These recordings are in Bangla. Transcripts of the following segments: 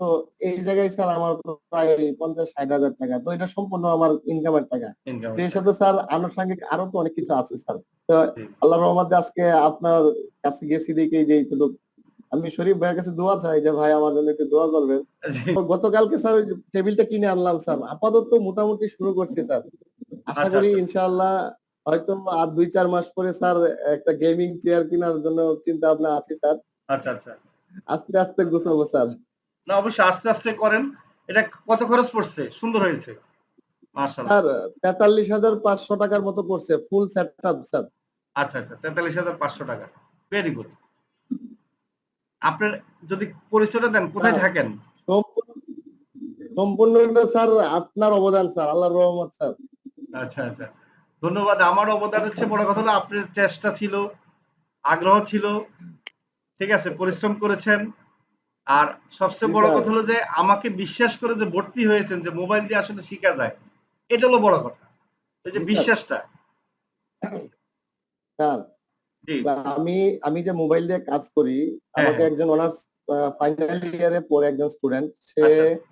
তো এই জায়গায় স্যার আমার প্রায় পঞ্চাশ ষাট হাজার টাকা। তো এটা সম্পূর্ণ আমার ইনকামের টাকা। সেই সাথে স্যার আনুষঙ্গিক আরও তো অনেক কিছু আছে স্যার। তো আল্লাহ রহমতে আজকে আপনার কাছে গেছি দেখে যে আমি শরীফ ভাইয়ের কাছে দোয়া চাই যে ভাই আমার জন্য একটু দোয়া করবেন। গতকালকে স্যার টেবিলটা কিনে আনলাম স্যার। আপাতত মোটামুটি শুরু করছি স্যার। আশা আচ্ছা, করি আচ্ছা। ইনশাআল্লাহ হয়তো আর দুই চার মাস পরে স্যার একটা গেমিং চেয়ার কেনার জন্য চিন্তা ভাবনা আছে স্যার। আচ্ছা আচ্ছা। আস্তে আস্তে গুছাবো স্যার। না অবশ্যই আস্তে আস্তে করেন। এটা কত খরচ পড়ছে? সুন্দর হয়েছে। স্যার তেতাল্লিশ হাজার পাঁচশো টাকার মতো পড়ছে ফুল স্যার। আচ্ছা আচ্ছা তেতাল্লিশ হাজার পাঁচশো টাকা। ভেরি গুড আপনার যদি পরিচয়টা দেন কোথায়। থাকেন? সম্পূর্ণটা স্যার আপনার অবদান স্যার আল্লাহর রহমত স্যার। আচ্ছা আচ্ছা। ধন্যবাদ। আমার অবদান হচ্ছে বড় কথা হলো আপনার চেষ্টা ছিল আগ্রহ ছিল। ঠিক আছে পরিশ্রম করেছেন। আর সবচেয়ে বড় কথা হলো যে আমাকে বিশ্বাস করে যে ভর্তি হয়েছেন যে মোবাইল দিয়ে আসলে শিখা যায় এটা হলো বড় কথা। এই যে বিশ্বাসটা। স্যার আমি আমি যে মোবাইল দিয়ে কাজ করি আমাকে হ্যাঁ। একজন অনার্স ফাইনাল ইয়ারে পড়ে একজন স্টুডেন্ট সে আচ্ছা, আচ্ছা।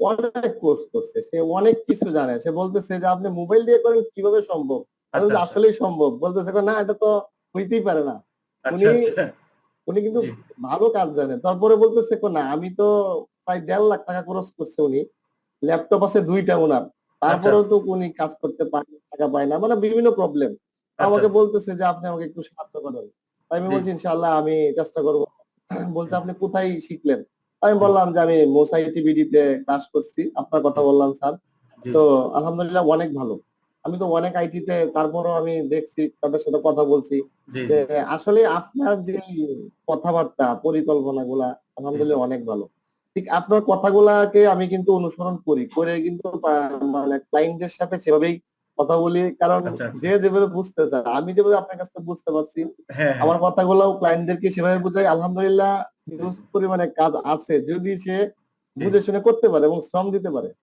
অনেক কোর্স করছে সে অনেক কিছু জানে। সে বলতেছে যে আপনি মোবাইল দিয়ে করেন কীভাবে সম্ভব? আচ্ছা। আসলেই সম্ভব। বলতেছে না এটা তো হইতেই পারে না। উনি- উনি কিন্তু ভালো কাজ জানে। তারপরে বলতেছে না আমি তো প্রায় দেড় লাখ টাকা খরচ করছে উনি। ল্যাপটপ আছে দুইটা ওনার তারপরেও আচ্ছা। তো উনি কাজ করতে পারে টাকা পায় না। মানে বিভিন্ন প্রবলেম আমাকে বলতেছে যে আপনি আমাকে একটু সাহায্য করেন। আমি বলছি ইনশাল্লাহ আমি চেষ্টা করব। বলছে আপনি কোথায় শিখলেন? আমি বললাম যে আমি মোসাই টিভিডিতে কাজ করছি। আপনার কথা বললাম স্যার। তো আলহামদুলিল্লাহ অনেক ভালো। আমি তো অনেক আইটিতে তারপরও আমি দেখছি তাদের সাথে কথা বলছি যে আসলে আপনার যে কথাবার্তা পরিকল্পনা গুলা আলহামদুলিল্লাহ অনেক ভালো। ঠিক আপনার কথাগুলাকে আমি কিন্তু অনুসরণ করি করে কিন্তু মানে ক্লায়েন্টদের সাথে সেভাবেই কথা বলি। কারণ আচ্ছা, আচ্ছা। যে যেভাবে বুঝতে চায় আমি যেভাবে আপনার কাছ থেকে বুঝতে পারছি হ্যাঁ আমার কথাগুলো ক্লায়েন্টদেরকে সেভাবে বুঝাই আলহামদুলিল্লাহ হিউজ পরিমাণে কাজ আছে। যদি সে বুঝে শুনে করতে পারে এবং শ্রম দিতে পারে